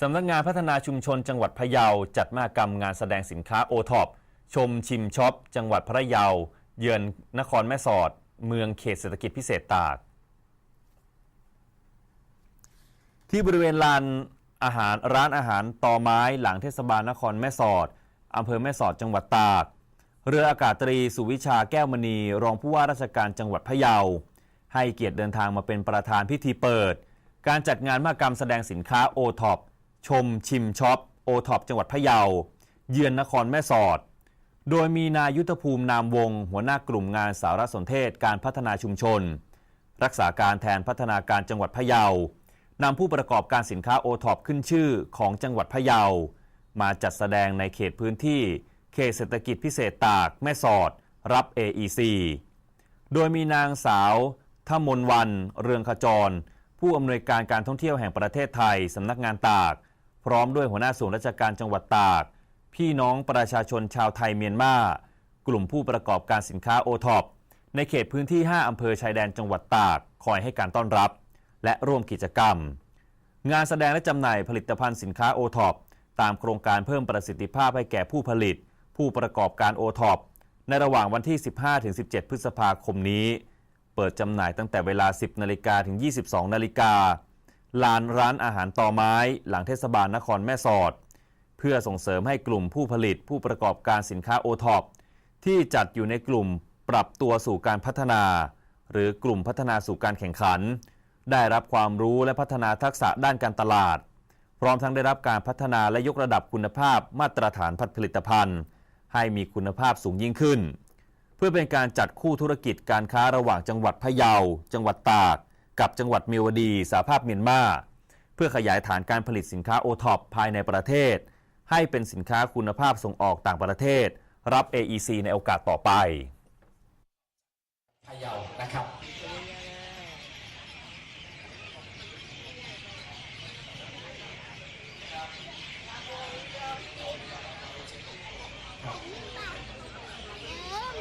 สำนักงานพัฒนาชุมชนจังหวัดพะเยาจัดมหกรรมงานแสดงสินค้าโอท็อปชมชิมช็อป จังหวัดพะเยา เยือนนครแม่สอด เมืองเขตเศรษฐกิจพิเศษตาก ที่บริเวณลานอาหารร้านอาหารต่อไม้หลังเทศบาลนครแม่สอดอำเภอแม่สอดจังหวัดตาก เรืออากาศตรีสุวิชาแก้วมณี รองผู้ว่าราชการจังหวัดพะเยา ให้เกียรติเดินทางมาเป็นประธานพิธีเปิด การจัดงานมหกรรมแสดงสินค้าโอท็อป ชมชิมช็อปโอท็อปจังหวัดพะเยา เยือนนครแม่สอด โดยมีนายุทธภูมินามวง หัวหน้ากลุ่มงานสารสนเทศการพัฒนาชุมชน รักษาการแทนพัฒนาการจังหวัดพะเยานำผู้ประกอบการสินค้าโอท็อปขึ้นชื่อของจังหวัดพะเยา มาจัดแสดงในเขตพื้นที่ เขตเศรษฐกิจพิเศษตากแม่สอด รับ AEC โดยมีนางสาวทมนวัน เรืองขจร ผู้อำนวยการการท่องเที่ยวแห่งประเทศไทยสำนักงานตาก พร้อมด้วยหัวหน้าส่วนราชการจังหวัดตาก พี่น้องประชาชนชาวไทยเมียนมา กลุ่มผู้ประกอบการสินค้าโอท็อปในเขตพื้นที่ 5 อำเภอชายแดนจังหวัดตาก คอยให้การต้อนรับ และร่วมกิจกรรม งานแสดงและจำหน่ายผลิตภัณฑ์สินค้าโอท็อปตามโครงการเพิ่มประสิทธิภาพให้แก่ผู้ผลิต ผู้ประกอบการโอท็อปในระหว่างวันที่ 15-17 พฤษภาคมนี้ เปิดจำหน่ายตั้งแต่เวลา 10 นาฬิกาถึง 22 นาฬิกา ลานร้านอาหารต่อไม้ หลังเทศบาลนครแม่สอด เพื่อส่งเสริมให้กลุ่มผู้ผลิตผู้ประกอบการสินค้าโอท็อปที่จัดอยู่ในกลุ่มปรับตัวสู่การพัฒนา หรือกลุ่มพัฒนาสู่การแข่งขัน ได้รับความรู้และพัฒนาทักษะด้านการตลาด พร้อมทั้งได้รับการพัฒนาและยกระดับคุณภาพมาตรฐานผลิตภัณฑ์ ให้มีคุณภาพสูงยิ่งขึ้น เพื่อเป็นการจัดคู่ธุรกิจการค้าระหว่างจังหวัดพะเยา จังหวัดตาก กับจังหวัดเมียวดีสาภาพเมียนมาเพื่อขยายฐานการผลิตสินค้าโอท็อปภายในประเทศ ให้เป็นสินค้าคุณภาพส่งออกต่างประเทศ รับ AEC ในโอกาสต่อไป